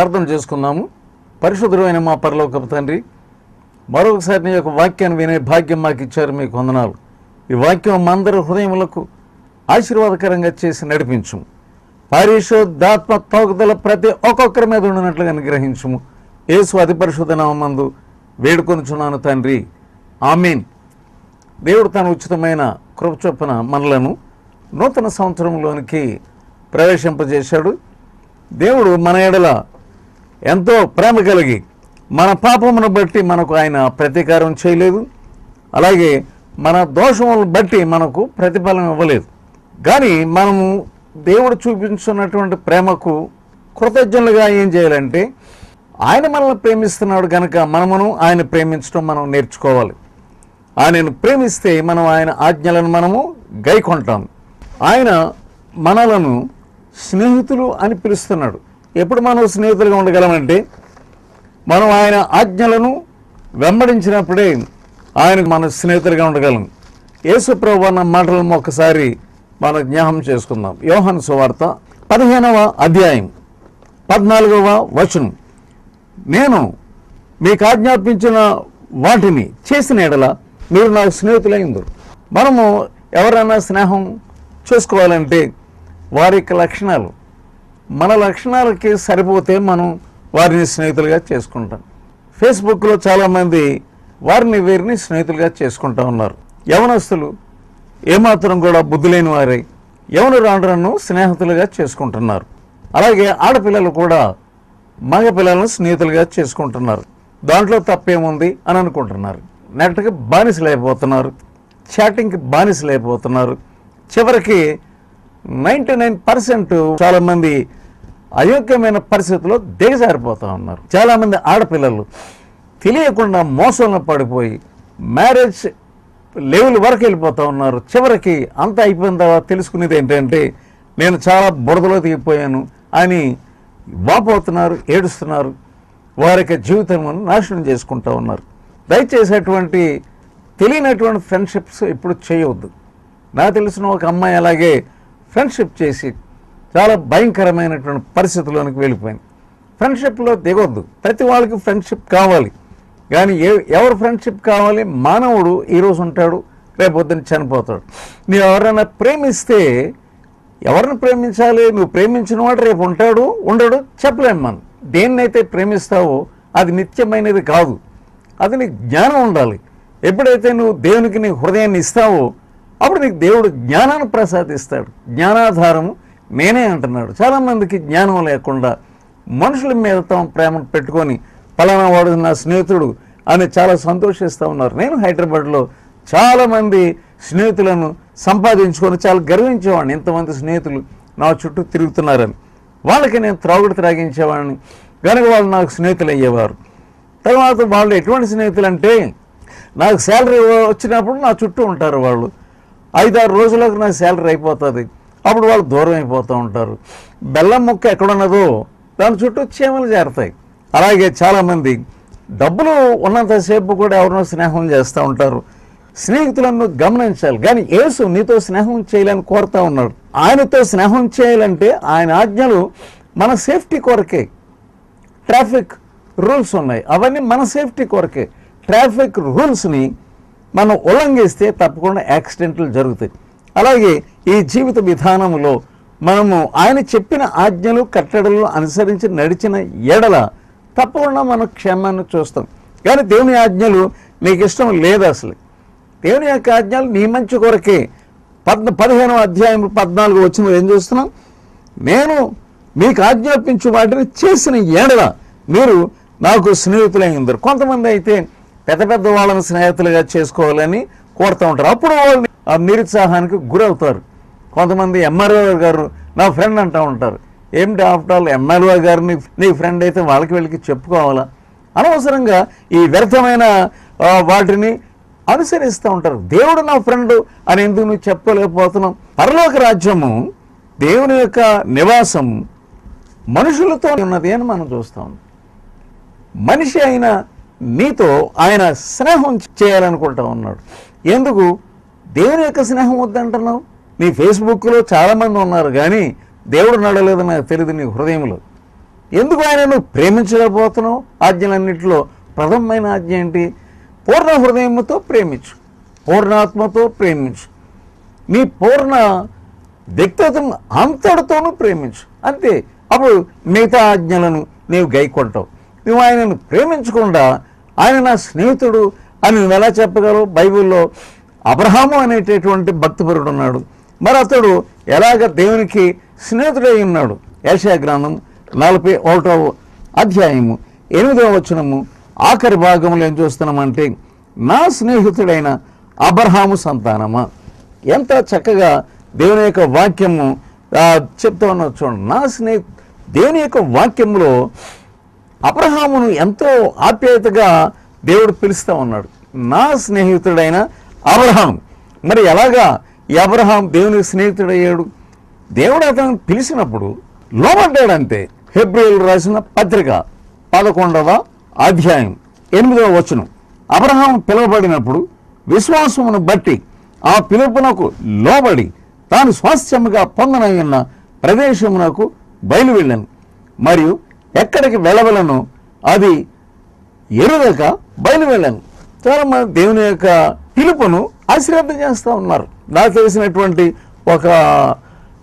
ప్రార్థన చేసుకున్నాము. పరిశుద్ధమైన మా పరలోక తండ్రి మరొకసారి నీ యొక్క వాక్యాన్ని వినే భాగ్యం మాకు ఇచ్చారు మీకు వందనాలు. ఈ వాక్యం మా హృదయములకు ఆశీర్వాదకరంగా చేసి నడిపించుము. పరిశుద్ధాత్మ తోగుదల ప్రతి ఒక్కొక్కరి మీద ఉండినట్లుగా అనుగ్రహించుము. యేసు అతి పరిశుద్ధ నామందు వేడుకొనుచున్నాను తండ్రి. ఆమీన్. దేవుడు తన ఉచితమైన కృప చొప్పున మనలను నూతన సంవత్సరంలోనికి ప్రవేశింపజేశాడు. దేవుడు మన ఎడల ఎంతో ప్రేమ కలిగి మన పాపమును బట్టి మనకు ఆయన ప్రతీకారం చేయలేదు. అలాగే మన దోషములను బట్టి మనకు ప్రతిఫలం ఇవ్వలేదు. కానీ మనము దేవుడు చూపించున్నటువంటి ప్రేమకు కృతజ్ఞులుగా ఏం చేయాలంటే ఆయన మనల్ని ప్రేమిస్తున్నాడు కనుక మనమును ఆయన ప్రేమించడం మనం నేర్చుకోవాలి. ఆయనను ప్రేమిస్తే మనం ఆయన ఆజ్ఞలను మనము గైకొంటాం. ఆయన మనలను స్నేహితులు అని పిలుస్తున్నాడు. ఎప్పుడు మనం స్నేహితులుగా ఉండగలమంటే మనం ఆయన ఆజ్ఞలను వెంబడించినప్పుడే ఆయనకు మన స్నేహితులుగా ఉండగలం. యేసుప్రభు అన్న మాటలను ఒకసారి మనం జ్ఞాపం చేసుకుందాం. యోహన్ సువార్త పదిహేనవ అధ్యాయం పద్నాలుగవ వచనం. నేను మీకు ఆజ్ఞాపించిన వాటిని చేసిన ఎడల మీరు నాకు స్నేహితులైందరు. మనము ఎవరైనా స్నేహం చేసుకోవాలంటే వారి యొక్క లక్షణాలు మన లక్షణాలకి సరిపోతే మనం వారిని స్నేహితులుగా చేసుకుంటాం. ఫేస్బుక్లో చాలామంది వారిని వీరిని స్నేహితులుగా చేసుకుంటా ఉన్నారు. యవనస్తులు ఏమాత్రం కూడా బుద్ధి లేని వారై. యవన రాండ్రను స్నేహితులుగా చేసుకుంటున్నారు. అలాగే ఆడపిల్లలు కూడా మగ పిల్లలను స్నేహితులుగా చేసుకుంటున్నారు. దాంట్లో తప్పేముంది అని అనుకుంటున్నారు. నెట్కి బానిసలైపోతున్నారు. చాటింగ్కి బానిసలైపోతున్నారు. చివరికి నైంటీ నైన్ పర్సెంట్ చాలామంది అయోగ్యమైన పరిస్థితుల్లో దిగజారిపోతూ ఉన్నారు. చాలామంది ఆడపిల్లలు తెలియకుండా మోసంలో పడిపోయి మ్యారేజ్ లెవెల్ వరకు వెళ్ళిపోతూ ఉన్నారు. చివరికి అంత అయిపోయిన తర్వాత తెలుసుకునేది ఏంటంటే నేను చాలా బురదలో దిగిపోయాను అని వాపోతున్నారు ఏడుస్తున్నారు. వారికి జీవితం నాశనం చేసుకుంటూ ఉన్నారు. దయచేసి అటువంటి తెలియనటువంటి ఫ్రెండ్షిప్స్ ఇప్పుడు చేయవద్దు. నాకు తెలిసిన ఒక అమ్మాయి అలాగే ఫ్రెండ్షిప్ చేసి చాలా భయంకరమైనటువంటి పరిస్థితిలోనికి వెళ్ళిపోయింది. ఫ్రెండ్షిప్లో దిగొద్దు. ప్రతి వాళ్ళకి ఫ్రెండ్షిప్ కావాలి. కానీ ఏ ఎవరు ఫ్రెండ్షిప్ కావాలి? మానవుడు ఈరోజు ఉంటాడు రేపు చనిపోతాడు. నువ్వు ఎవరైనా ప్రేమిస్తే ఎవరిని ప్రేమించాలి? నువ్వు ప్రేమించిన వాడు రేపు ఉంటాడు ఉండడు చెప్పలేము మనం. దేన్నైతే ప్రేమిస్తావో అది నిత్యమైనది కాదు. అది నీకు జ్ఞానం ఉండాలి. ఎప్పుడైతే నువ్వు దేవునికి నీ హృదయాన్ని ఇస్తావో అప్పుడు నీకు దేవుడు జ్ఞానాన్ని ప్రసాదిస్తాడు. జ్ఞానాధారము నేనే అంటున్నాడు. చాలామందికి జ్ఞానం లేకుండా మనుషుల మీద తమ ప్రేమను పెట్టుకొని పలానా వాడు నా స్నేహితుడు అని చాలా సంతోషిస్తూ ఉన్నారు. నేను హైదరాబాద్లో చాలామంది స్నేహితులను సంపాదించుకొని చాలా గర్వించేవాడిని. ఇంతమంది స్నేహితులు నా చుట్టూ తిరుగుతున్నారని. వాళ్ళకి నేను త్రాగుడు త్రాగించేవాడిని. కనుక వాళ్ళు నాకు స్నేహితులు అయ్యేవారు. తర్వాత వాళ్ళు ఎటువంటి స్నేహితులు అంటే నాకు శాలరీ వచ్చినప్పుడు నా చుట్టూ ఉంటారు వాళ్ళు. ఐదారు రోజులకు నా శాలరీ అయిపోతుంది. అప్పుడు వాళ్ళు దూరం అయిపోతూ ఉంటారు. బెల్లం ముక్క ఎక్కడున్నదో దాని చుట్టూ చీమలు చేరతాయి అలాగే చాలామంది డబ్బులు ఉన్నంతసేపు కూడా ఎవరినో స్నేహం చేస్తూ ఉంటారు. స్నేహితులను గమనించాలి. కానీ యేసు నీతో స్నేహం చేయాలని కోరుతూ ఉన్నాడు. ఆయనతో స్నేహం చేయాలంటే ఆయన ఆజ్ఞలు మన సేఫ్టీ కొరకే. ట్రాఫిక్ రూల్స్ ఉన్నాయి. అవన్నీ మన సేఫ్టీ కొరకే. ట్రాఫిక్ రూల్స్ని మనం ఉల్లంఘిస్తే తప్పకుండా యాక్సిడెంట్లు జరుగుతాయి. అలాగే ఈ జీవిత విధానంలో మనము ఆయన చెప్పిన ఆజ్ఞలు కట్టడలు అనుసరించి నడిచిన ఎడల తప్పకుండా మనం క్షేమాన్ని చూస్తాం. కానీ దేవుని ఆజ్ఞలు నీకు ఇష్టం లేదు అసలు. దేవుని యొక్క ఆజ్ఞలు నీ మంచి కొరకే. పద్ పదిహేనవ అధ్యాయం పద్నాలుగు వచ్చిన ఏం చూస్తున్నాం? నేను మీకు ఆజ్ఞాపించు వాటిని చేసిన ఏడల మీరు నాకు స్నేహితులైందరు కొంతమంది అయితే పెద్ద పెద్ద వాళ్ళని స్నేహితులుగా చేసుకోవాలని కోరుతూ ఉంటారు. అప్పుడు వాళ్ళు ఆ నిరుత్సాహానికి గురవుతారు. కొంతమంది ఎంఆర్ఓ గారు నా ఫ్రెండ్ అంటూ ఉంటారు. ఏమిటి ఆఫ్టర్ ఆల్ ఎంఆర్ఓ గారు నీ ఫ్రెండ్ అయితే వాళ్ళకి వెళ్ళకి చెప్పుకోవాలా? అనవసరంగా ఈ వ్యర్థమైన వాటిని అనుసరిస్తూ ఉంటారు. దేవుడు నా ఫ్రెండ్ అని ఎందుకు నువ్వు చెప్పలేకపోతున్నాం పరలోక రాజ్యము దేవుని యొక్క నివాసం మనుషులతో ఉన్నది అని మనం చూస్తాం మనిషి అయిన నీతో ఆయన స్నేహం చేయాలనుకుంటా ఉన్నాడు. ఎందుకు? దేవుని యొక్క స్నేహం వద్దంటున్నావు? నీ ఫేస్బుక్లో చాలామంది ఉన్నారు కానీ దేవుడు నడలేదు నాకు తెలియదు నీ హృదయంలో. ఎందుకు ఆయనను ప్రేమించలేకపోతున్నావు? ఆజ్ఞలన్నింటిలో ప్రథమమైన ఆజ్ఞ ఏంటి? పూర్ణ హృదయముతో ప్రేమించు. పూర్ణాత్మతో ప్రేమించు. నీ పూర్ణ వ్యక్తిత్వం అంతటితోనూ ప్రేమించు. అంతే. అప్పుడు మిగతా ఆజ్ఞలను నీవు గైకొంటావు నువ్వు ఆయనను ప్రేమించకుండా ఆయన నా స్నేహితుడు అని నువ్వు ఎలా చెప్పగలవు? బైబిల్లో అబ్రహాము అనేటటువంటి భక్తిపరుడు ఉన్నాడు. మరి అతడు ఎలాగ దేవునికి స్నేహితుడై ఉన్నాడు? ఏషియా గ్రంథం నలభై ఒకటవ అధ్యాయము ఎనిమిదవ వచనము ఆఖరి భాగంలో ఏం చూస్తున్నామంటే నా స్నేహితుడైన అబ్రహాము సంతానమా? ఎంత చక్కగా దేవుని యొక్క వాక్యము చెప్తా ఉన్నా చూడండి. నా స్నేహి దేవుని యొక్క వాక్యంలో అబ్రహామును ఎంతో ఆప్యాయతగా దేవుడు పిలుస్తూ ఉన్నాడు. నా స్నేహితుడైన అబ్రహాం మరి ఎలాగా ఈ అబ్రహాం దేవునికి స్నేహితుడయ్యాడు? దేవుడు అతను పిలిచినప్పుడు లోబడ్డాడంతే. ఫిబ్రవరి రాసిన పత్రిక పదకొండవ అధ్యాయం ఎనిమిదవ వచనం. అబ్రహాం పిలువబడినప్పుడు విశ్వాసమును బట్టి ఆ పిలుపునకు లోబడి తాను స్వాస్థ్యముగా పొందనయ్యున్న ప్రదేశమునకు బయలు వెళ్ళాను మరియు ఎక్కడికి వెళ్ళవలను అది ఎరుగక బయలు వెళ్ళాను చాలా మంది దేవుని యొక్క పిలుపును ఆశీర్వాదం చేస్తూ ఉన్నారు. నాకు తెలిసినటువంటి ఒక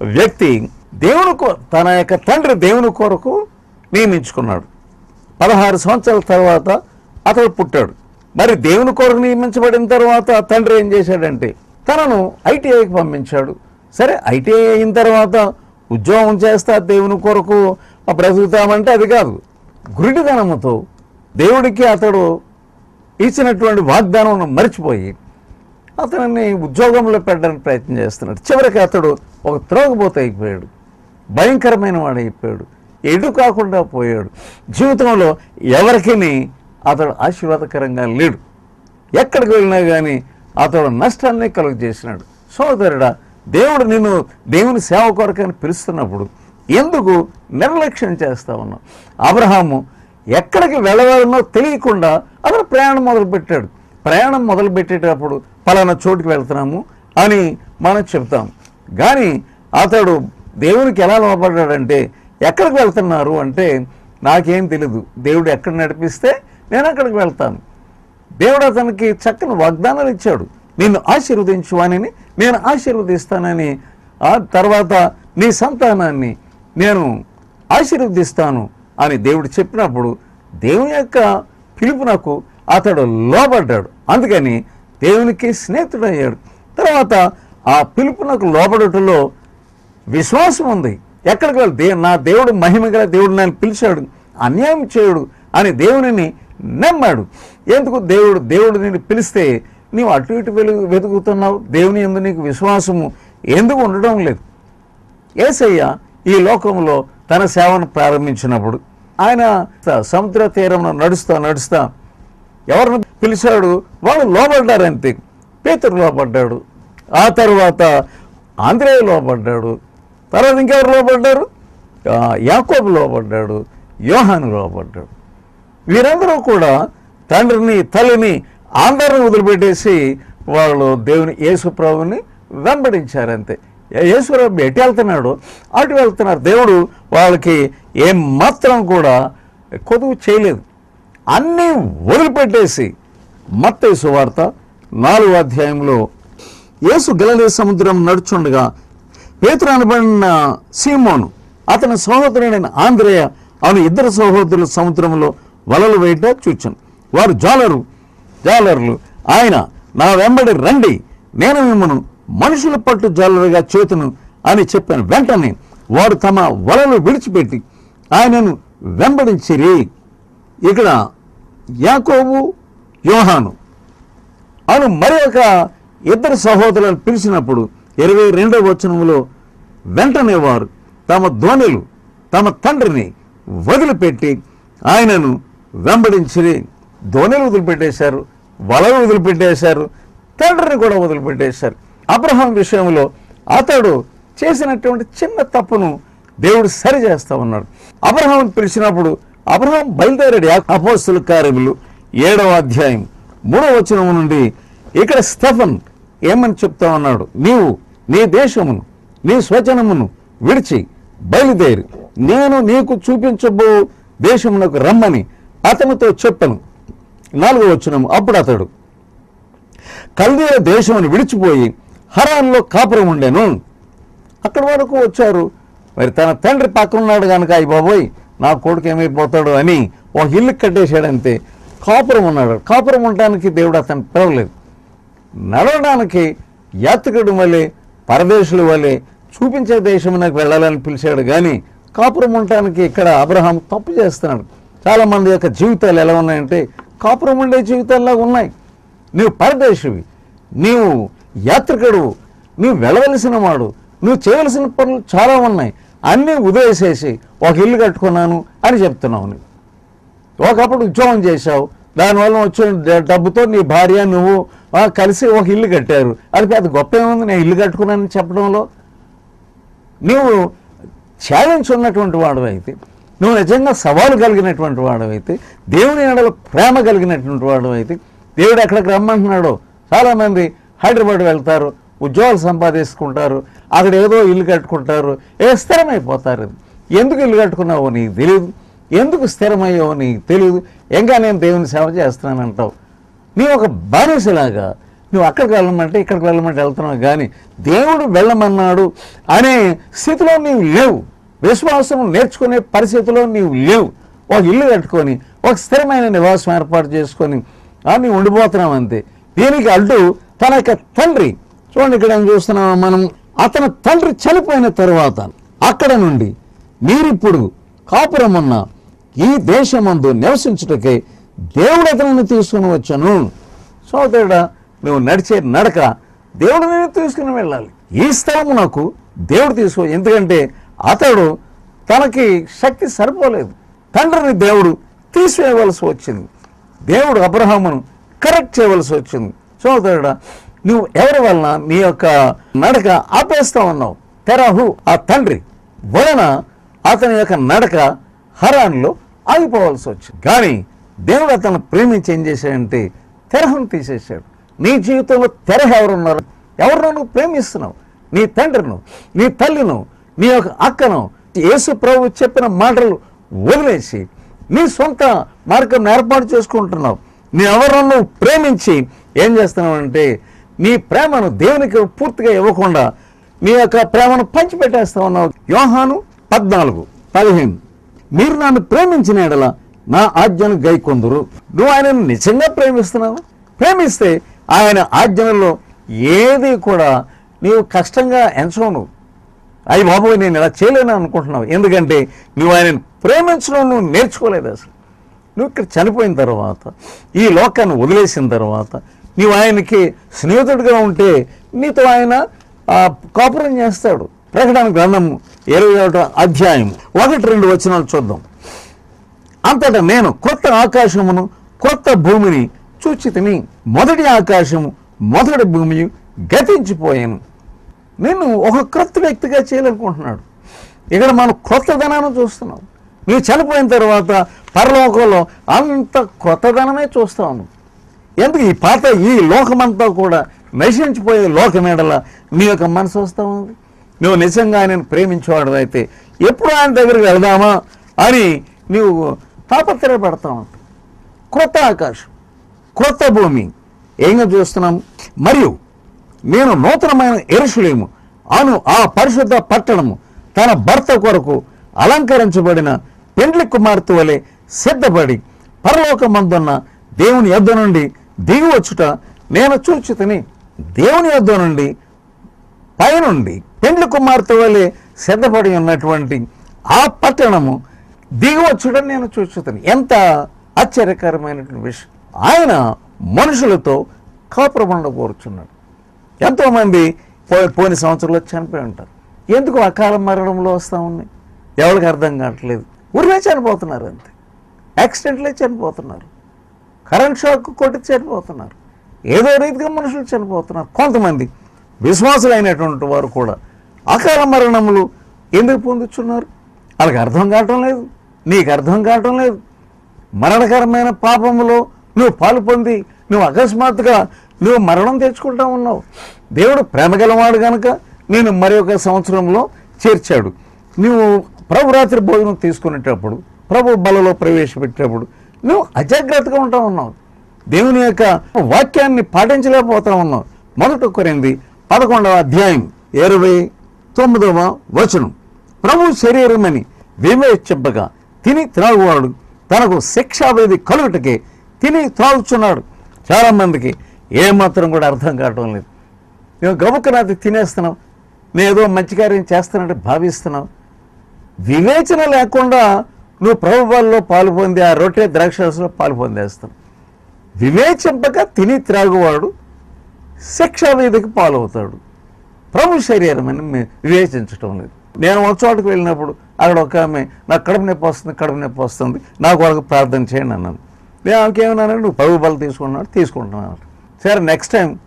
వ్యక్తి దేవుని కో తన యొక్క తండ్రి దేవుని కొరకు నియమించుకున్నాడు. పదహారు సంవత్సరాల తర్వాత అతడు పుట్టాడు. మరి దేవుని కొరకు నియమించబడిన తర్వాత తండ్రి ఏం చేశాడంటే తనను ఐటీఐకి పంపించాడు. సరే ఐటీఐ అయిన తర్వాత ఉద్యోగం చేస్తా దేవుని కొరకు బ్రతుకుతామంటే అది కాదు. గురిటిదనముతో దేవుడికి అతడు ఇచ్చినటువంటి వాగ్దానం మర్చిపోయి అతనిని ఉద్యోగంలో పెట్టడానికి ప్రయత్నం చేస్తున్నాడు. చివరికి అతడు ఒక త్రోగబోత అయిపోయాడు. భయంకరమైన వాడు అయిపోయాడు. ఎటు కాకుండా పోయాడు. జీవితంలో ఎవరికిని అతడు ఆశీర్వాదకరంగా లేడు. ఎక్కడికి వెళ్ళినా కానీ అతడు నష్టాన్ని కలుగజేసినాడు. సోదరుడా దేవుడు నిన్ను దేవుని సేవ కొరకని పిలుస్తున్నప్పుడు ఎందుకు నిర్లక్ష్యం చేస్తా ఉన్నావు? అబ్రహాము ఎక్కడికి వెళ్ళగలనో తెలియకుండా అతను ప్రయాణం మొదలుపెట్టాడు. ప్రయాణం మొదలుపెట్టేటప్పుడు పలానా చోటుకి వెళ్తున్నాము అని మనం చెప్తాం కానీ అతడు దేవునికి ఎలా లోపడ్డాడంటే ఎక్కడికి వెళ్తున్నారు అంటే నాకేం తెలీదు. దేవుడు ఎక్కడ నడిపిస్తే నేను అక్కడికి వెళ్తాను. దేవుడు అతనికి చక్కని వాగ్దానాలు ఇచ్చాడు. నిన్ను ఆశీర్వదించు అని నేను ఆశీర్వదిస్తానని. ఆ తర్వాత నీ సంతానాన్ని నేను ఆశీర్వదిస్తాను. అని దేవుడు చెప్పినప్పుడు దేవుని యొక్క పిలుపునకు అతడు లోబడ్డాడు. అందుకని దేవునికి స్నేహితుడయ్యాడు. తర్వాత ఆ పిలుపునకు లోబడటంలో విశ్వాసం ఉంది. ఎక్కడికి వెళ్ళి దే నా దేవుడు మహిమ గల దేవుడు నన్ను పిలిచాడు. అన్యాయం చేయడు అని దేవునిని నమ్మాడు. ఎందుకు దేవుడు దేవుడు నిన్ను పిలిస్తే నీవు అటు ఇటు వెలుగు వెతుకుతున్నావు. దేవుని ఎందు నీకు విశ్వాసము ఎందుకు ఉండడం లేదు? ఏసయ్య ఈ లోకంలో తన సేవను ప్రారంభించినప్పుడు ఆయన సముద్ర తీరంలో నడుస్తా నడుస్తా ఎవరిని పిలిచాడు? వాళ్ళు లోపడ్డారు అంతే పేతురు లోపడ్డాడు ఆ తర్వాత ఆంధ్రేయ లోపడ్డాడు తర్వాత ఇంకెవరు లోపడ్డారు యాకోబు లోపడ్డాడు యోహాను లోపడ్డాడు వీరందరూ కూడా తండ్రిని తల్లిని అందరిని వదిలిపెట్టేసి వాళ్ళు దేవుని యేసు ప్రభుని వెంబడించారంతే. యేసుప్రభు ఎటు వెళ్తున్నాడు? అటు వెళ్తున్నారు. దేవుడు వాళ్ళకి ఏం మాత్రం కూడా కొదువు చేయలేదు. అన్నీ వదిలిపెట్టేసి మత్త సువార్త నాలుగు అధ్యాయంలో యేసు గలలే సముద్రం నడుచుండగా పేతురు అనబడిన సీమోను అతని సహోదరుడైన ఆంధ్రేయ అను ఇద్దరు సహోదరులు సముద్రంలో వలలు వేయట చూచాను. వారు జాలరు జాలర్లు ఆయన నా వెంబడి రండి నేను మిమ్మను మనుషుల పట్టు జాలరుగా చేతును అని చెప్పిన వెంటనే వారు తమ వలలు విడిచిపెట్టి ఆయనను వెంబడించిరి. ఇక్కడ యాకోబు యోహాను అను మరి ఒక ఇద్దరు సహోదరులను పిలిచినప్పుడు ఇరవై రెండవ వచనములో వెంటనే వారు తమ ధ్వనులు తమ తండ్రిని వదిలిపెట్టి ఆయనను వెంబడించి ధ్వనులు వదిలిపెట్టేశారు వలలు వదిలిపెట్టేశారు తండ్రిని కూడా వదిలిపెట్టేశారు. అబ్రహాం విషయంలో అతడు చేసినటువంటి చిన్న తప్పును దేవుడు సరి చేస్తా ఉన్నాడు. అబ్రహాం పిలిచినప్పుడు అబ్రహాం బయలుదేరాడు అపోస్తుల కార్యములు ఏడవ అధ్యాయం మూడవ వచనం నుండి ఇక్కడ స్టఫన్ ఏమని చెప్తా ఉన్నాడు? నీవు నీ దేశమును నీ స్వచనమును విడిచి బయలుదేరి. నేను నీకు చూపించబో దేశమునకు రమ్మని అతనితో చెప్పను. నాలుగో వచనము. అప్పుడు అతడు కల్దీల దేశమును విడిచిపోయి హరాన్లో కాపురం ఉండేను. అక్కడి వరకు వచ్చారు. మరి తన తండ్రి పక్కన ఉన్నాడు కనుక అయ్యి బాబోయ్ నా కొడుకు ఏమైపోతాడు అని ఒక ఇల్లు కట్టేశాడంతే. కాపురం ఉన్నాడు. కాపురం ఉండడానికి దేవుడు అతను పిలవలేదు. నడవడానికి యాత్రికుడు వలె పరదేశుల వలె చూపించే దేశం నాకు వెళ్ళాలని పిలిచాడు కానీ కాపురం ఉండటానికి ఇక్కడ అబ్రహాం తప్పు చేస్తున్నాడు. చాలామంది యొక్క జీవితాలు ఎలా ఉన్నాయంటే కాపురం ఉండే జీవితాల్లో ఉన్నాయి. నీవు పరదేశివి. నీవు యాత్రికుడు నువ్వు వెళ్ళవలసిన వాడు నువ్వు చేయవలసిన పనులు చాలా ఉన్నాయి అన్నీ ఉదయసేసి ఒక ఇల్లు కట్టుకున్నాను అని చెప్తున్నావు నువ్వు. ఒకప్పుడు ఉద్యోగం చేశావు దానివల్ల వచ్చిన డబ్బుతో నీ భార్య నువ్వు కలిసి ఒక ఇల్లు కట్టారు. అది పెద్ద గొప్ప ఏముంది? నేను ఇల్లు కట్టుకున్నానని చెప్పడంలో. నువ్వు ఛాలెంజ్ ఉన్నటువంటి వాడవైతే నువ్వు నిజంగా సవాలు కలిగినటువంటి వాడవైతే దేవుని ఎడల ప్రేమ కలిగినటువంటి వాడవైతే దేవుడు ఎక్కడికి రమ్మంటున్నాడో చాలామంది హైదరాబాద్ వెళ్తారు ఉద్యోగాలు సంపాదించుకుంటారు అక్కడ ఏదో ఇల్లు కట్టుకుంటారు ఏ స్థిరమైపోతారు? ఎందుకు ఇల్లు కట్టుకున్నావో నీకు తెలియదు ఎందుకు స్థిరమయ్యావో నీకు తెలియదు ఇంకా నేను దేవుని సేవ చేస్తున్నానంటావు. నీ ఒక బానిసలాగా నువ్వు అక్కడికి వెళ్ళమంటే ఇక్కడికి వెళ్ళమంటే వెళ్తున్నావు. కానీ దేవుడు వెళ్ళమన్నాడు అనే స్థితిలో నీవు లేవు. విశ్వాసం నేర్చుకునే పరిస్థితిలో నీవు లేవు. ఒక ఇల్లు కట్టుకొని ఒక స్థిరమైన నివాసం ఏర్పాటు చేసుకొని ఆ నీవు ఉండిపోతున్నావు అంతే. దీనికి అడ్డు తన యొక్క తండ్రి. చూడండి ఇక్కడ ఏం చూస్తున్నాం మనం? అతని తండ్రి చనిపోయిన తరువాత అక్కడ నుండి మీరిప్పుడు కాపురం ఉన్న ఈ దేశమందు నివసించుటకే దేవుడు అతనిని తీసుకుని వచ్చాను. సోదరుడా నువ్వు నడిచే నడక దేవుడు నేను తీసుకుని వెళ్ళాలి. ఈ స్థలము నాకు దేవుడు తీసుకో. ఎందుకంటే అతడు తనకి శక్తి సరిపోలేదు. తండ్రిని దేవుడు తీసివేయవలసి వచ్చింది. దేవుడు అబ్రహామును కరెక్ట్ చేయవలసి వచ్చింది. సోదరుడు నువ్వు ఎవరి వలన నీ యొక్క నడక ఆపేస్తా ఉన్నావు? తెరహు ఆ తండ్రి వలన అతని యొక్క నడక హరాన్లో ఆగిపోవాల్సి వచ్చింది. కానీ దేవుడు అతను ప్రేమించి ఏం చేశాడంటే తెరహను తీసేశాడు. నీ జీవితంలో తెరహ ఎవరున్నారు? ఎవరినో నువ్వు ప్రేమిస్తున్నావు. నీ తండ్రిను నీ తల్లిను నీ యొక్క అక్కను యేసు ప్రభు చెప్పిన మాటలు వదిలేసి నీ సొంత మార్గం ఏర్పాటు చేసుకుంటున్నావు. నీ ఎవరినో నువ్వు ప్రేమించి ఏం చేస్తున్నామంటే మీ నీ ప్రేమను దేవునికి పూర్తిగా ఇవ్వకుండా నీ యొక్క ప్రేమను పంచిపెట్టేస్తా ఉన్నావు యోహాను పద్నాలుగు పదిహేను. మీరు నన్ను ప్రేమించిన ఎడల నా ఆజ్ఞను గైకొందరు. నువ్వు ఆయనను నిజంగా ప్రేమిస్తున్నావు? ప్రేమిస్తే ఆయన ఆజ్ఞలలో ఏది కూడా నీవు కష్టంగా ఎంచవు అయ్యి బాబోయ్ నేను ఇలా చేయలేను అనుకుంటున్నావు. ఎందుకంటే నువ్వు ఆయనను ప్రేమించడం నువ్వు నేర్చుకోలేదు అసలు. నువ్వు ఇక్కడ చనిపోయిన తర్వాత ఈ లోకాన్ని వదిలేసిన తర్వాత నీవు ఆయనకి స్నేహితుడిగా ఉంటే నీతో ఆయన కాపురం చేస్తాడు. ప్రకటన గ్రంథం ఇరవై ఒకటో అధ్యాయం ఒకటి రెండు వచనాలు చూద్దాం. అంతటా నేను కొత్త ఆకాశమును కొత్త భూమిని చూచి తిని మొదటి ఆకాశము మొదటి భూమి గతించిపోయాను. నేను ఒక క్రొత్త వ్యక్తిగా చేయాలనుకుంటున్నాడు. ఇక్కడ మనం క్రొత్తదనాన్ని చూస్తున్నాం. నువ్వు చనిపోయిన తర్వాత పరలోకంలో అంత క్రొత్తదనమే చూస్తా ఉన్నాం ఎందుకు ఈ పాత ఈ లోకమంతా కూడా నశించిపోయే లోకమేడల నీ యొక్క మనసు వస్తూ ఉంది? నువ్వు నిజంగా ఆయనను ప్రేమించేవాడు అయితే ఎప్పుడు ఆయన దగ్గరికి వెళ్దామా అని నువ్వు తాపత్రయపడతా ఉంటావు క్రొత్త ఆకాశం క్రొత్త భూమి. ఏంగా చూస్తున్నాం? మరియు నేను నూతనమైన ఎరుషులేము అను ఆ పరిశుద్ధ పట్టణము తన భర్త కొరకు అలంకరించబడిన పెండ్లి కుమార్తె వలె సిద్ధపడి పరలోకమందున్న దేవుని యొద్ద నుండి దిగి వచ్చుట నేను చూచితిని. దేవుని యొద్ద నుండి పైనుండి పెండ్లి కుమార్తె వలె సిద్ధపడి ఉన్నటువంటి ఆ పట్టణము దిగవచ్చుడని నేను చూచుతాను. ఎంత ఆశ్చర్యకరమైనటువంటి విషయం. ఆయన మనుషులతో కాపురబండ కోరుచున్నాడు ఎంతోమంది పో పోయిన సంవత్సరంలో చనిపోయి ఉంటారు. ఎందుకు అకాల మరణంలో వస్తూ ఉన్నాయి ఎవరికి అర్థం కావట్లేదు. ఊరినే చనిపోతున్నారు అంతే. యాక్సిడెంట్లే చనిపోతున్నారు. కరెంట్ షాక్ కొట్టి చనిపోతున్నారు. ఏదో రీతిగా మనుషులు చనిపోతున్నారు. కొంతమంది విశ్వాసులైనటువంటి వారు కూడా అకాల మరణములు ఎందుకు పొందుతున్నారు వాళ్ళకి అర్థం కావటం లేదు. నీకు అర్థం కావటం లేదు. మరణకరమైన పాపములో నువ్వు పాలు పొంది నువ్వు అకస్మాత్తుగా నువ్వు మరణం తెచ్చుకుంటా ఉన్నావు. దేవుడు ప్రేమ గలవాడు కనుక నేను మరి ఒక సంవత్సరంలో చేర్చాడు. నువ్వు ప్రభు రాత్రి భోజనం తీసుకునేటప్పుడు ప్రభు బలలో ప్రవేశపెట్టేటప్పుడు నువ్వు అజాగ్రత్తగా ఉంటా ఉన్నావు దేవుని యొక్క వాక్యాన్ని పాటించలేకపోతా ఉన్నావు మొదట కొరింది పదకొండవ అధ్యాయం ఇరవై తొమ్మిదవ వచనం. ప్రభు శరీరమని వివేచింపగా తిని త్రాగువాడు తనకు శిక్షావేది కలుగుటకే తిని త్రాగుచున్నాడు. చాలామందికి ఏమాత్రం కూడా అర్థం కావటం లేదు. నువ్వు గబుక్కున తినేస్తున్నాం. తినేస్తున్నావు నేను ఏదో మంచి కార్యం చేస్తానంటే భావిస్తున్నావు వివేచన లేకుండా నువ్వు ప్రభుబాల్లో పాలు పొంది ఆ రొట్టె ద్రాక్షరసంలో పాలు పొందేస్తావు. వివేచింపక తిని త్రాగువాడు శిక్షా వేదిక పాలవుతాడు. ప్రభు శరీరం అని మే- వివేచించటం లేదు. నేను ఒక చోటకు వెళ్ళినప్పుడు అక్కడ ఒక ఆమె నాకు కడుపు నొప్పి వస్తుంది కడుపు నొప్పి వస్తుంది నాకు వాళ్ళకి ప్రార్థన చేయండి అన్నాను. నేను ఆమెకేమన్నానంటే నువ్వు ప్రభు బలం తీసుకున్నాడు తీసుకుంటున్నాను సరే నెక్స్ట్ టైం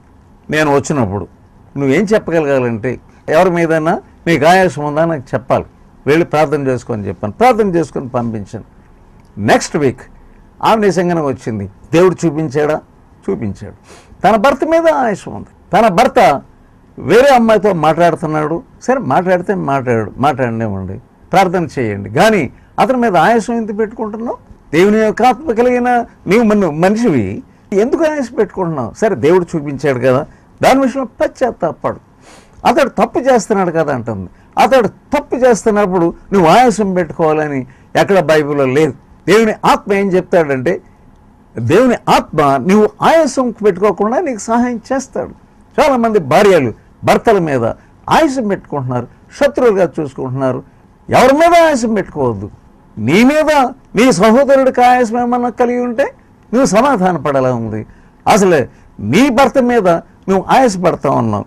నేను వచ్చినప్పుడు నువ్వేం చెప్పగలగాలంటే ఎవరి మీదైనా నీకు ఆయాసం ఉందా నాకు చెప్పాలి. వెళ్ళి ప్రార్థన చేసుకొని చెప్పాను. ప్రార్థన చేసుకొని పంపించాను. నెక్స్ట్ వీక్ ఆమె నిజంగానే వచ్చింది. దేవుడు చూపించాడా? చూపించాడు. తన భర్త మీద ఆయుషం ఉంది. తన భర్త వేరే అమ్మాయితో మాట్లాడుతున్నాడు. సరే మాట్లాడితే మాట్లాడు మాట్లాడనివ్వండి. ప్రార్థన చేయండి. కానీ అతని మీద ఆయాసం ఎందుకు పెట్టుకుంటున్నావు? దేవుని యొక్క ఆత్మ కలిగిన నీవు మన మనిషివి. ఎందుకు ఆయాసం పెట్టుకుంటున్నావు? సరే దేవుడు చూపించాడు కదా. దాని విషయంలో పశ్చాత్తాపడు అతడు తప్పు చేస్తున్నాడు కదా అంటుంది. అతడు తప్పు చేస్తున్నప్పుడు నువ్వు ఆయాసం పెట్టుకోవాలని ఎక్కడ బైబిల్లో లేదు. దేవుని ఆత్మ ఏం చెప్తాడంటే దేవుని ఆత్మ నువ్వు ఆయాసం పెట్టుకోకుండా నీకు సహాయం చేస్తాడు. చాలామంది భార్యలు భర్తల మీద ఆయాసం పెట్టుకుంటున్నారు శత్రువులుగా చూసుకుంటున్నారు. ఎవరి మీద ఆయాసం పెట్టుకోవద్దు. నీ మీద నీ సహోదరుడికి ఆయాసం ఏమన్నా కలిగి ఉంటే నువ్వు సమాధానపడేలా ఉంది. అసలే నీ భర్త మీద నువ్వు ఆయాసపడతా ఉన్నావు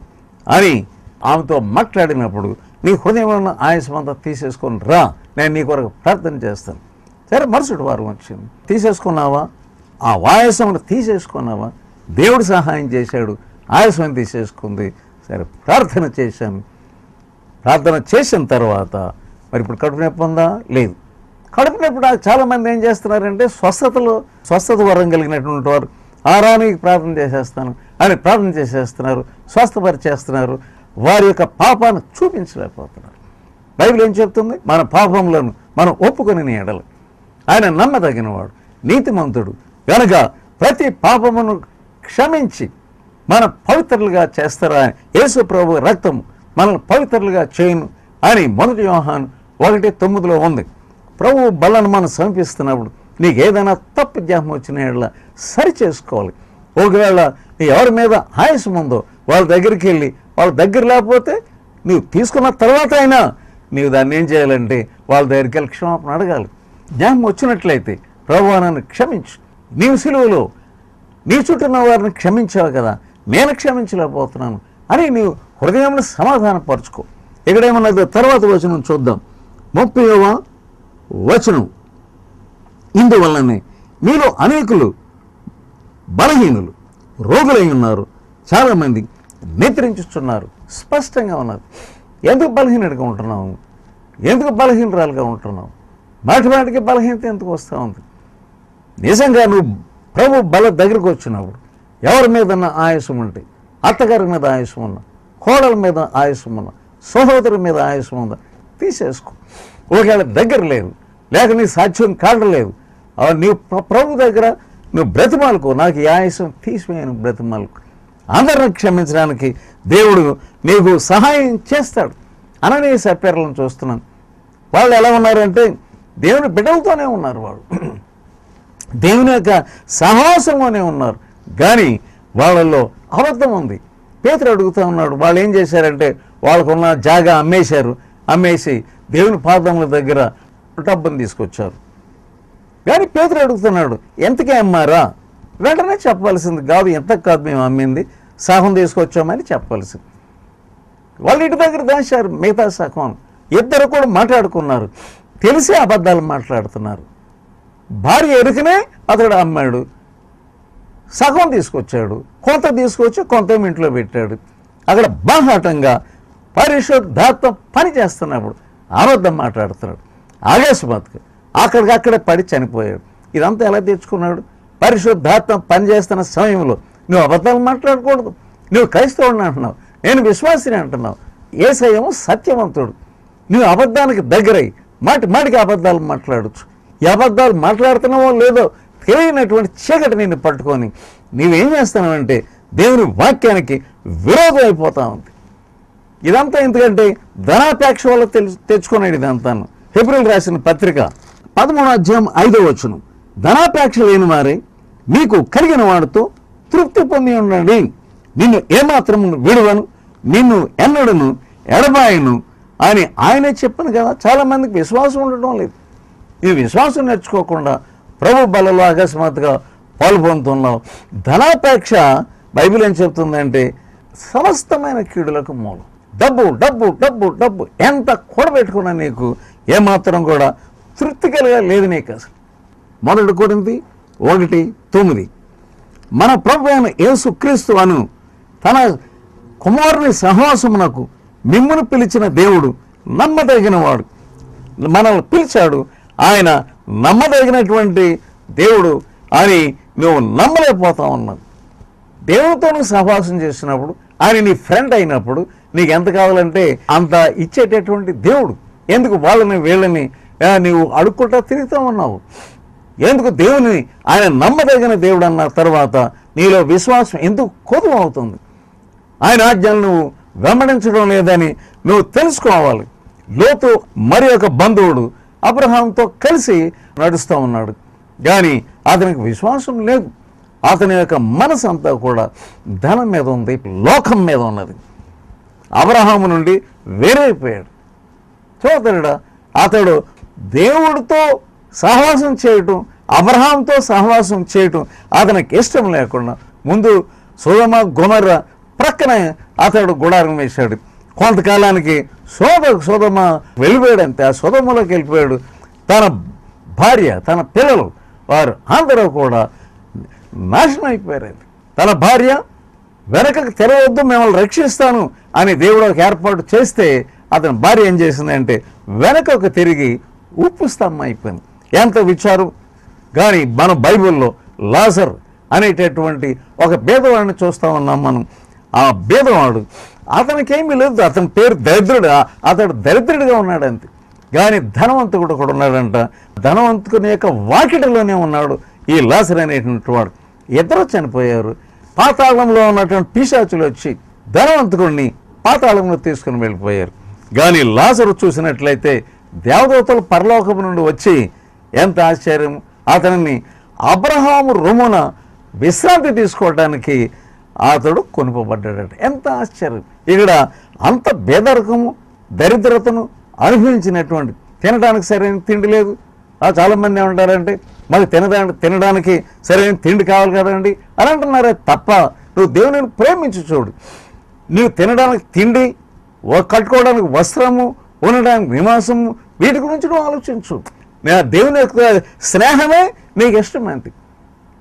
అని ఆమెతో మాట్లాడినప్పుడు నీ హృదయంలో ఉన్న ఆయాసం అంతా తీసేసుకొని రా నేను నీ కొరకు ప్రార్థన చేస్తాను. సరే మరుసటి వారం వచ్చింది. తీసేసుకున్నావా? ఆ ఆయాసమును తీసేసుకున్నావా? దేవుడు సహాయం చేశాడు ఆయాసం తీసేసుకుంది. సరే ప్రార్థన చేశాను. ప్రార్థన చేసిన తర్వాత మరి ఇప్పుడు కడుపు నొప్పి ఉందా? లేదు. కడుపు నొప్పి చాలామంది ఏం చేస్తున్నారంటే స్వస్థతలో స్వస్థత వరం కలిగినటువంటి వారు ఆరానికి ప్రార్థన చేసేస్తాను అని ప్రార్థన చేసేస్తున్నారు స్వస్థపరిచేస్తున్నారు. వారి యొక్క పాపాన్ని చూపించలేకపోతున్నారు. బైబిల్ ఏం చెప్తుంది? మన పాపములను మనం ఒప్పుకొని ఎడలు. ఆయన నమ్మదగినవాడు నీతిమంతుడు. కనుక ప్రతి పాపమును క్షమించి మన పవిత్రులుగా చేస్తారా? యేసు ప్రభు రక్తం మనల్ని పవిత్రులుగా చేయను అని మొదటి వ్యవహాన్ ఒకటి తొమ్మిదిలో ఉంది. ప్రభు బలను మనం సమీపిస్తున్నప్పుడు నీకు ఏదైనా తప్పు జ్ఞాపం వచ్చిన సరి చేసుకోవాలి ఒకవేళ నీ ఎవరి మీద ఆయాసం ఉందో వాళ్ళ దగ్గరికి వెళ్ళి వాళ్ళ దగ్గర లేకపోతే నువ్వు తీసుకున్న తర్వాత అయినా నీవు దాన్ని ఏం చేయాలంటే వాళ్ళ దగ్గరికి వెళ్ళి క్షమాపణ అడగాలి. జ్ఞానం వచ్చినట్లయితే ప్రభు నన్ను క్షమించు. నీవు సిలువలో నీ చుట్టూన్న వారిని క్షమించావు కదా నేను క్షమించలేకపోతున్నాను అని నీవు హృదయంలో సమాధానపరచుకో. ఇక్కడేమన్నది తర్వాత వచనం చూద్దాం. ముప్పైవ వచనం. ఇందువల్లనే మీలో అనేకులు బలహీనులు రోగులై ఉన్నారు. చాలామంది నిద్రించుచున్నారు. స్పష్టంగా ఉన్నది. ఎందుకు బలహీనడిగా ఉంటున్నావు? ఎందుకు బలహీనరాలుగా ఉంటున్నావు? మాటిమాటికి బలహీనత ఎందుకు వస్తూ ఉంది? నిజంగా నువ్వు ప్రభు బల దగ్గరికి వచ్చినప్పుడు ఎవరి మీద ఆయాసం ఉంటే అత్తగారి మీద ఆయాసం ఉన్నా కోడల మీద ఆయుసం ఉన్నా సహోదరు మీద ఆయాసం ఉందా తీసేసుకో. ఒకవేళ దగ్గర లేదు లేక నీ సాధ్యం కాడలేదు అవ నీవు ప్రభు దగ్గర నువ్వు బ్రతిమాలకు. నాకు ఈ ఆయాసం తీసివేయను బ్రతిమాలకు. అందరిని క్షమించడానికి దేవుడు నీకు సహాయం చేస్తాడు. అననే సపేర్లను చూస్తున్నాను. వాళ్ళు ఎలా ఉన్నారంటే దేవుని బిడ్డలతోనే ఉన్నారు వాళ్ళు. దేవుని యొక్క సహవాసంలోనే ఉన్నారు. కానీ వాళ్ళల్లో అబద్ధం ఉంది. పేతురు అడుగుతూ ఉన్నాడు వాళ్ళు ఏం చేశారంటే వాళ్ళకున్న జాగా అమ్మేశారు. అమ్మేసి దేవుని పాదముల దగ్గర డబ్బును తీసుకొచ్చారు. కానీ పేతురు అడుగుతున్నాడు ఎంతకే అమ్మారా? వెంటనే చెప్పాల్సింది కాదు ఎంత కాదు మేము అమ్మింది సగం తీసుకొచ్చామని చెప్పాల్సింది వాళ్ళు ఇంటి దగ్గర దాచారు మిగతా సగం. ఇద్దరు కూడా మాట్లాడుకున్నారు. తెలిసే అబద్ధాలు మాట్లాడుతున్నారు. భార్య ఎరుకనే అతడు అమ్మాడు. సగం తీసుకొచ్చాడు. కొంత తీసుకొచ్చి కొంత ఇంట్లో పెట్టాడు. అక్కడ బాహాటంగా పరిశుద్ధాత్మ పని చేస్తున్నప్పుడు అబద్ధం మాట్లాడుతున్నాడు. ఆకాశమాతకు అక్కడికి అక్కడే పడి చనిపోయాడు. ఇదంతా ఎలా తెచ్చుకున్నాడు? పరిశుద్ధాత్మ పనిచేస్తున్న సమయంలో నువ్వు అబద్ధాలు మాట్లాడకూడదు. నువ్వు క్రైస్తవుడిని అంటున్నావు. నేను విశ్వాసిని అంటున్నావు. ఏసయ్యము సత్యవంతుడు. నువ్వు అబద్ధానికి దగ్గరై మాటి మాటికి అబద్ధాలు మాట్లాడచ్చు. ఈ అబద్ధాలు మాట్లాడుతున్నావో లేదో తెలియనటువంటి చీకటి నిన్ను పట్టుకొని నీవేం చేస్తున్నావంటే దేవుని వాక్యానికి విరోధం అయిపోతా ఉంది. ఇదంతా ఎందుకంటే ధనాపేక్ష వల్ల తెలుసు తెచ్చుకున్నాడు ఇదంతాను. ఫిబ్రవరి రాసిన పత్రిక పదమూడు అధ్యాయం ఐదో వచ్చును ధనాపేక్ష లేని వారే మీకు కలిగిన వాడితో తృప్తి పొంది ఉండండి. నిన్ను ఏమాత్రము విడువను నిన్ను ఎన్నడను ఎడబాయను అని ఆయనే చెప్పను కదా. చాలా మందికి విశ్వాసం ఉండటం లేదు. ఈ విశ్వాసం నేర్చుకోకుండా ప్రభు బలలో అకస్మాత్తుగా పాల్పొందుతున్నావు ధనాపేక్ష బైబిల్ ఏం చెప్తుందంటే సమస్తమైన కీడులకు మూలం. డబ్బు డబ్బు డబ్బు డబ్బు. ఎంత కూడబెట్టుకున్నా నీకు ఏమాత్రం కూడా తృప్తి కలిగా లేదు నీకు అసలు. మొదటి కొరింది ఒకటి తొమ్మిది. మన ప్రభు అయిన యేసుక్రీస్తు అను తన కుమారుని సహవాసమునకు మిమ్మును పిలిచిన దేవుడు నమ్మదగిన వాడు మనల్ని పిలిచాడు ఆయన నమ్మదగినటువంటి దేవుడు అని నువ్వు నమ్మలేకపోతా ఉన్నావు దేవుడితో నువ్వు సహవాసం చేసినప్పుడు ఆయన నీ ఫ్రెండ్ అయినప్పుడు నీకు ఎంత కావాలంటే అంత ఇచ్చేటటువంటి దేవుడు. ఎందుకు? వాళ్ళని వీళ్ళని నీవు అడుక్కుంటా తిరుగుతూ ఉన్నావు. ఎందుకు దేవుని ఆయన నమ్మదగిన దేవుడు అన్న తర్వాత నీలో విశ్వాసం ఎందుకు కొదువు అవుతుంది? ఆయన ఆజ్ఞలు నువ్వు వెంబడించడం లేదని నువ్వు తెలుసుకోవాలి. లోతు మరి ఒక బంధువుడు అబ్రహాంతో కలిసి నడుస్తూ ఉన్నాడు. కానీ అతనికి విశ్వాసం లేదు. అతని యొక్క మనసు అంతా కూడా ధనం మీద ఉంది లోకం మీద ఉన్నది. అబ్రహాము నుండి వేరైపోయాడు. సోదరుడా అతడు దేవుడితో సహవాసం చేయటం అబ్రహాంతో సహవాసం చేయటం అతనికి ఇష్టం లేకుండా ముందు సుధమ గుమర్ర ప్రక్కన అతడు గుడారం వేశాడు. కొంతకాలానికి సోద సుధమ వెళ్ళిపోయాడంతే. ఆ సుధమలోకి వెళ్ళిపోయాడు. తన భార్య తన పిల్లలు వారు అందరూ కూడా నాశనం అయిపోయారు తన భార్య వెనకకు తెరవద్దు మిమ్మల్ని రక్షిస్తాను అని దేవుడు ఒక ఏర్పాటు చేస్తే అతని భార్య ఏం చేసిందంటే వెనకకు తిరిగి ఉప్పు స్తంభం అయిపోయింది. ఎంత విచారు? కానీ మన బైబిల్లో లాజర్ అనేటటువంటి ఒక భేదవాడిని చూస్తా ఉన్నాం మనం. ఆ భేదవాడు అతనికేమీ లేదు. అతని పేరు దరిద్రుడు. అతడు దరిద్రుడిగా ఉన్నాడు అంతే. కానీ ధనవంతుడు కూడా ఉన్నాడంట. ధనవంతుని యొక్క వాకిటిలోనే ఉన్నాడు ఈ లాసర్ అనేటువంటి వాడు. ఇద్దరు చనిపోయారు. పాతాళంలో ఉన్నటువంటి పిశాచులు వచ్చి ధనవంతుడిని పాతాళంలో తీసుకుని వెళ్ళిపోయారు. కానీ లాజరు చూసినట్లయితే దేవదూతలు పరలోకము నుండి వచ్చి ఎంత ఆశ్చర్యం అతనిని అబ్రహాము రుమున విశ్రాంతి తీసుకోవడానికి అతడు కొనుపబడ్డాడట. ఎంత ఆశ్చర్యం. ఇక్కడ అంత బేదరకము దరిద్రతను అనుభవించినటువంటి తినడానికి సరైన తిండి లేదు. చాలామంది చాలా మంది ఏమంటారంటే మాకు తినడానికి తినడానికి సరైన తిండి కావాలి కదండి? అని అంటున్నారే తప్ప నువ్వు దేవుని ప్రేమించు చూడు. నువ్వు తినడానికి తిండి కట్టుకోవడానికి వస్త్రము ఉండడానికి నివాసము వీటి గురించి నువ్వు ఆలోచించు. దేవుని యొక్క స్నేహమే నీకు ఇష్టమైంది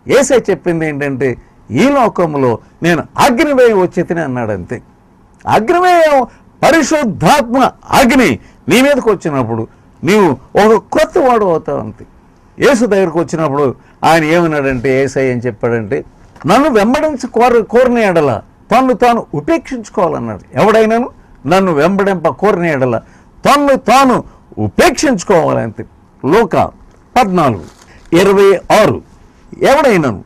ఏసై చెప్పింది ఏంటంటే ఈ లోకంలో నేను అగ్నివేయం వచ్చి అన్నాడు అంతే. అగ్నివేయం పరిశుద్ధాత్మ అగ్ని నీ మీదకి వచ్చినప్పుడు నీవు ఒక కొత్త వాడు అవుతావు అంతే. యేసు దగ్గరకు వచ్చినప్పుడు ఆయన ఏమన్నాడంటే ఏసై అని చెప్పాడంటే నన్ను వెంబడించి కోర కోరిన ఎడల తను తాను ఉపేక్షించుకోవాలన్నాడు. ఎవడైనాను? నన్ను వెంబడింప కోరిన ఎడల తను తాను ఉపేక్షించుకోవాలంతే లోక పద్నాలుగు ఇరవై ఆరు. ఎవడైనాను?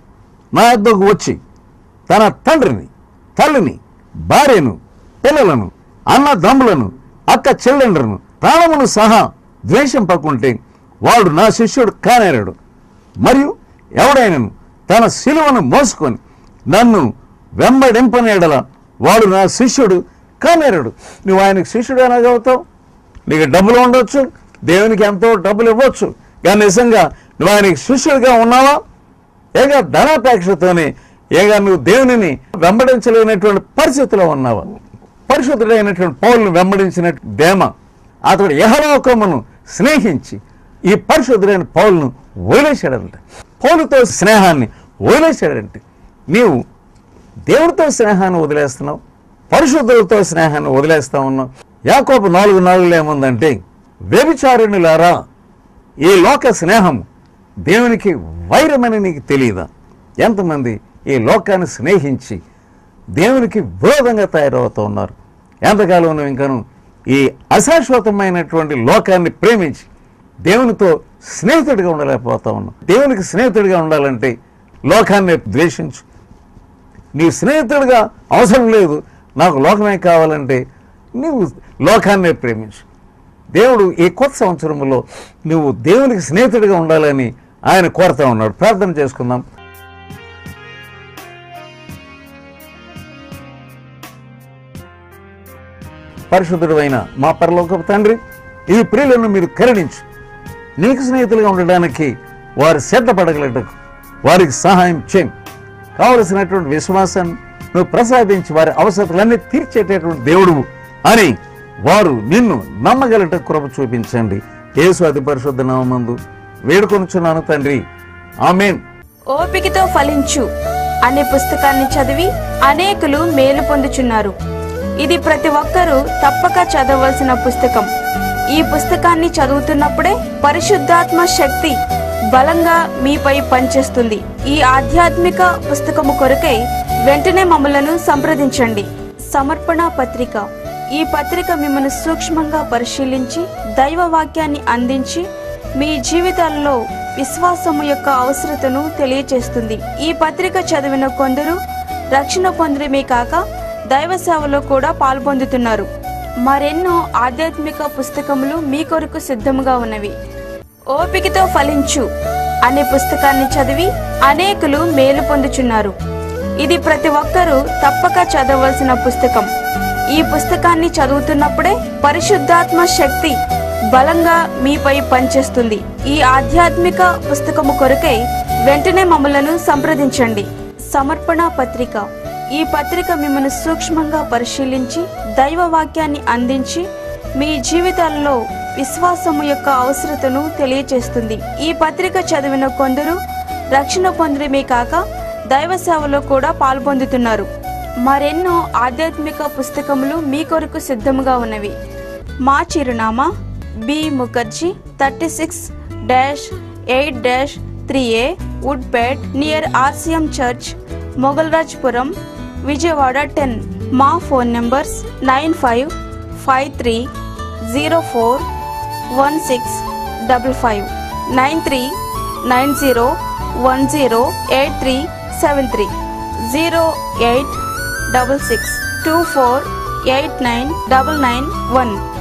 నా యొద్దకు వచ్చి తన తండ్రిని తల్లిని భార్యను పిల్లలను అన్నదమ్ములను అక్క చెల్లెండ్రను ప్రాణమును సహా ద్వేషింపకుంటే వాడు నా శిష్యుడు కానేరాడు. మరియు ఎవడైనను? తన శిలువను మోసుకొని నన్ను వెంబడింపనేడల వాడు నా శిష్యుడు కానేరాడు. నువ్వు ఆయనకు శిష్యుడు చదువుతావు నీకు డబ్బులు ఉండొచ్చు దేవునికి ఎంతో డబ్బులు ఇవ్వచ్చు. కానీ నిజంగా నువ్వు ఆయనకి శిష్యుడిగా ఉన్నావా? ఏగా ధనాపేక్షతోనే ఏగా నువ్వు దేవునిని వెంబడించలేనటువంటి పరిస్థితిలో ఉన్నావా? పరిశుద్ధుడైనటువంటి పౌలను వెంబడించినట్టు దేమ అతడు యహలోకమును స్నేహించి ఈ పరిశుద్ధుడైన పౌలను వదిలేశాడంట. పౌలుతో స్నేహాన్ని వదిలేశాడంటే నీవు దేవుడితో స్నేహాన్ని వదిలేస్తున్నావు పరిశుద్ధులతో స్నేహాన్ని వదిలేస్తా ఉన్నావు. యాకోపు నాలుగు నాలుగులో ఏముందంటే వ్యభిచారిణులారా ఈ లోక స్నేహం దేవునికి వైరమని నీకు తెలియదా? ఎంతమంది ఈ లోకాన్ని స్నేహించి దేవునికి విరోధంగా తయారవుతూ ఉన్నారు? ఎంతకాలంలో నువ్వు ఇంకను ఈ అశాశ్వతమైనటువంటి లోకాన్ని ప్రేమించి దేవునితో స్నేహితుడిగా ఉండలేకపోతా ఉన్నాం దేవునికి స్నేహితుడిగా ఉండాలంటే లోకాన్ని ద్వేషించు. నీ స్నేహితుడిగా అవసరం లేదు. నాకు లోకమే కావాలంటే నువ్వు లోకాన్నే ప్రేమించు. దేవుడు ఈ కొత్త సంవత్సరంలో నువ్వు దేవునికి స్నేహితుడిగా ఉండాలని ఆయన కోరుతా ఉన్నాడు. ప్రార్థన చేసుకుందాం. పరిశుద్ధుడు అయిన మా పరలోకపు తండ్రి ఈ ప్రియులను మీరు కరుణించు. నీకు స్నేహితులుగా ఉండడానికి వారు సిద్ధపడగలటకు వారికి సహాయం చేయం కావలసినటువంటి విశ్వాసాన్ని నువ్వు ప్రసాదించి వారి అవసరాలన్నీ తీర్చేటటువంటి దేవుడు అని వారు నిన్ను నమ్మగలట కృప చూపించండి. యేసు అతి పరిశుద్ధ నామందు వేడుకొనుచున్నాను తండ్రి. ఆమెన్. ఓపికతో ఫలించు. అనే పుస్తకాన్ని చదివి అనేకులు మేలు పొందుచున్నారు. ఇది ప్రతి ఒక్కరూ తప్పక చదవలసిన పుస్తకం. ఈ పుస్తకాన్ని చదువుతున్నప్పుడే పరిశుద్ధాత్మ శక్తి బలంగా మీపై పనిచేస్తుంది. ఈ ఆధ్యాత్మిక పుస్తకము కొరకై వెంటనే మమ్మలను సంప్రదించండి. సమర్పణ పత్రిక. ఈ పత్రిక మిమ్మల్ని సూక్ష్మంగా పరిశీలించి దైవ వాక్యాన్ని అందించి మీ జీవితాల్లో విశ్వాసము యొక్క అవసరతను తెలియచేస్తుంది. ఈ పత్రిక చదివిన కొందరు రక్షణ పొందడమే కాక దైవ సేవలో కూడా పాల్పొందుతున్నారు. మరెన్నో ఆధ్యాత్మిక పుస్తకములు మీ కొరకు సిద్ధముగా ఉన్నవి. ఓపికతో ఫలించు అనే పుస్తకాన్ని చదివి అనేకులు మేలు పొందుచున్నారు. ఇది ప్రతి ఒక్కరూ తప్పక చదవలసిన పుస్తకం. ఈ పుస్తకాన్ని చదువుతున్నప్పుడే పరిశుద్ధాత్మ శక్తి బలంగా మీపై పనిచేస్తుంది. ఈ ఆధ్యాత్మిక పుస్తకము కొరకై వెంటనే మమ్మలను సంప్రదించండి. సమర్పణ పత్రిక. ఈ పత్రిక మిమ్మల్ని సూక్ష్మంగా పరిశీలించి దైవ వాక్యాన్ని అందించి మీ జీవితాల్లో విశ్వాసము యొక్క అవసరతను తెలియచేస్తుంది. ఈ పత్రిక చదివిన కొందరు రక్షణ పొందడమే కాక దైవ సేవలో కూడా పాల్పొందుతున్నారు. మరెన్నో ఆధ్యాత్మిక పుస్తకములు మీ కొరకు సిద్ధముగా ఉన్నవి. మా చిరునామా B. Mukherjee thirty six dash eight dash three A wood Pet near RCM church Mogalrajpuram Vijayawada ten. మా phone numbers nine five five three zero four one six double five nine three nine zero one zero eight three seven three zero eight double six two four eight nine double nine one.